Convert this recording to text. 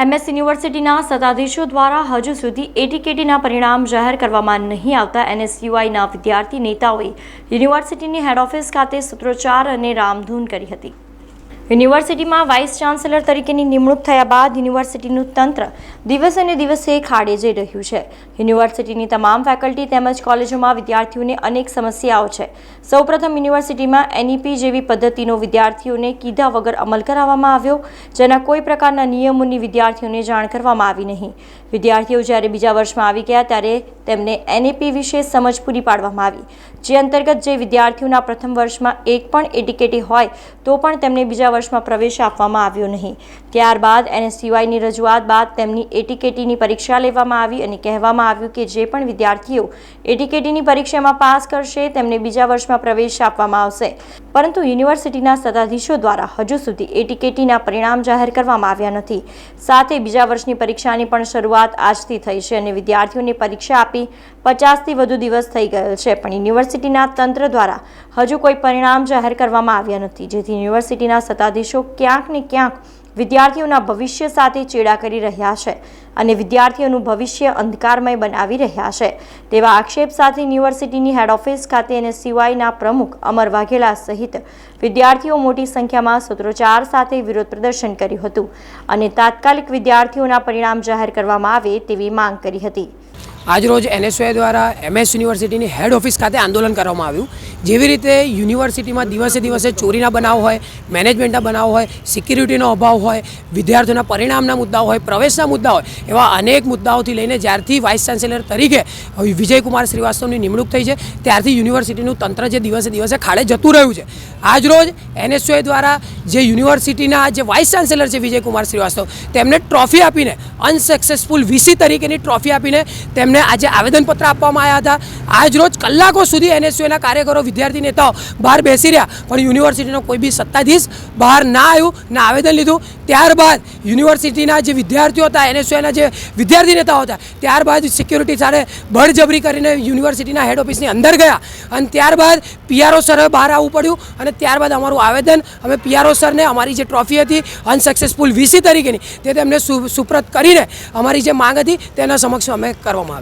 MS યુનિવર્સિટીના સત્તાધીશો દ્વારા હજુ સુધી એટીકેટીના પરિણામ જાહેર કરવામાં નહીં આવતા એનએસયુઆઈના વિદ્યાર્થી નેતાઓએ યુનિવર્સિટીની હેડ ઓફિસ ખાતે સૂત્રોચ્ચાર અને રામધૂન કરી હતી. યુનિવર્સિટીમાં વાઇસ ચાન્સેલર તરીકેની નિમણૂક થયા બાદ યુનિવર્સિટીનું તંત્ર દિવસે ને દિવસે ખાડે જઈ રહ્યું છે. યુનિવર્સિટીની તમામ ફેકલ્ટી તેમજ કોલેજોમાં વિદ્યાર્થીઓને અનેક સમસ્યાઓ છે. સૌપ્રથમ યુનિવર્સિટીમાં એનઈપી જેવી પદ્ધતિનો વિદ્યાર્થીઓને કીધા વગર અમલ કરાવવામાં આવ્યો, જેના કોઈ પ્રકારના નિયમોની વિદ્યાર્થીઓને જાણ કરવામાં આવી નહીં. વિદ્યાર્થીઓ જ્યારે બીજા વર્ષમાં આવી ગયા ત્યારે તેમને એનએપી વિશે સમજ પૂરી પાડવામાં આવી. જે અંતર્ગત જે વિદ્યાર્થીઓના પ્રથમ વર્ષમાં એક પણ એટીકેટી હોય, તો પણ તેમને બીજા વર્ષમાં પ્રવેશ આપવામાં આવ્યો નહીં. ત્યારબાદ એનએસયુઆઈની રજૂઆત બાદ તેમની એટીકેટીની પરીક્ષા લેવામાં આવી અને કહેવામાં આવ્યું કે જે પણ વિદ્યાર્થીઓ એટીકેટીની પરીક્ષામાં પાસ કરશે, તેમને બીજા વર્ષમાં પ્રવેશ આપવામાં આવશે. પરંતુ યુનિવર્સિટીના સત્તાધીશો દ્વારા હજુ સુધી એટીકેટીના પરિણામ જાહેર કરવામાં આવ્યા નથી. સાથે બીજા વર્ષની પરીક્ષાની પણ શરૂઆત આજથી થઈ છે અને વિદ્યાર્થીઓને પરીક્ષા આપી પચાસથી વધુ દિવસ થઈ ગયેલ છે, પણ યુનિવર્સિટીના તંત્ર દ્વારા હજુ કોઈ પરિણામ જાહેર કરવામાં આવ્યા નથી. જેથી યુનિવર્સિટીના સત્તાધીશો ક્યાંક ને ક્યાંક વિદ્યાર્થીઓના ભવિષ્ય સાથે ચેડા કરી રહ્યા છે અને વિદ્યાર્થીઓનું ભવિષ્ય અંધકારમય બનાવી રહ્યા છે. તેવા આક્ષેપ સાથે યુનિવર્સિટીની હેડ ઓફિસ ખાતે અને સિવાયના પ્રમુખ અમર વાઘેલા સહિત વિદ્યાર્થીઓ મોટી સંખ્યામાં સૂત્રોચ્ચાર સાથે વિરોધ પ્રદર્શન કર્યું હતું અને તાત્કાલિક વિદ્યાર્થીઓના પરિણામ જાહેર કરવામાં આવે તેવી માંગ કરી હતી. આજરોજ એનએસઓએ દ્વારા એમએસ યુનિવર્સિટીની હેડ ઓફિસ ખાતે આંદોલન કરવામાં આવ્યું. જેવી રીતે યુનિવર્સિટીમાં દિવસે દિવસે ચોરીના બનાવ હોય, મેનેજમેન્ટના બનાવ હોય, સિક્યુરિટીનો અભાવ હોય, વિદ્યાર્થીઓના પરિણામના મુદ્દાઓ હોય, પ્રવેશના મુદ્દા હોય, એવા અનેક મુદ્દાઓથી લઈને જ્યારથી વાઇસ ચાન્સેલર તરીકે વિજયકુમાર શ્રીવાસ્તવની નિમણૂક થઈ છે, ત્યારથી યુનિવર્સિટીનું તંત્ર જે દિવસે દિવસે ખાડે જતું રહ્યું છે. આજરોજ એનએસઓએ દ્વારા જે યુનિવર્સિટીના જે વાઇસ ચાન્સેલર છે વિજયકુમાર શ્રીવાસ્તવ, તેમને ટ્રોફી આપીને, અનસક્સેસફુલ વીસી તરીકેની ટ્રોફી આપીને, તેમને આજે આવેદનપત્ર આપવામાં આવ્યા હતા. આજ રોજ કલાકો સુધી એનએસયુના કાર્યકરો, વિદ્યાર્થી, નેતાઓ બહાર બેસી રહ્યા. પણ યુનિવર્સિટીનો કોઈ બી સત્તાધીશ બહાર ના આવ્યું, ના આવેદન લીધું. ત્યારબાદ યુનિવર્સિટીના જે વિદ્યાર્થીઓ હતા એનએસયુના જે વિદ્યાર્થી નેતાઓ હતા, ત્યારબાદ સિક્યુરિટી સાથે બળજબરી કરીને યુનિવર્સિટીના હેડ ઓફિસની અંદર ગયા. અને ત્યારબાદ પીઆરઓ સરે બહાર આવવું પડ્યું અને ત્યારબાદ અમારું આવેદન. અમે પીઆરઓ સરને અમારી જે ટ્રોફી હતી અનસક્સેસફુલ વીસી તરીકેની, તે તેમને સુપ્રત કરીને અમારી જે માંગ હતી, તેના સમક્ષ અમે કરવામાં આવી.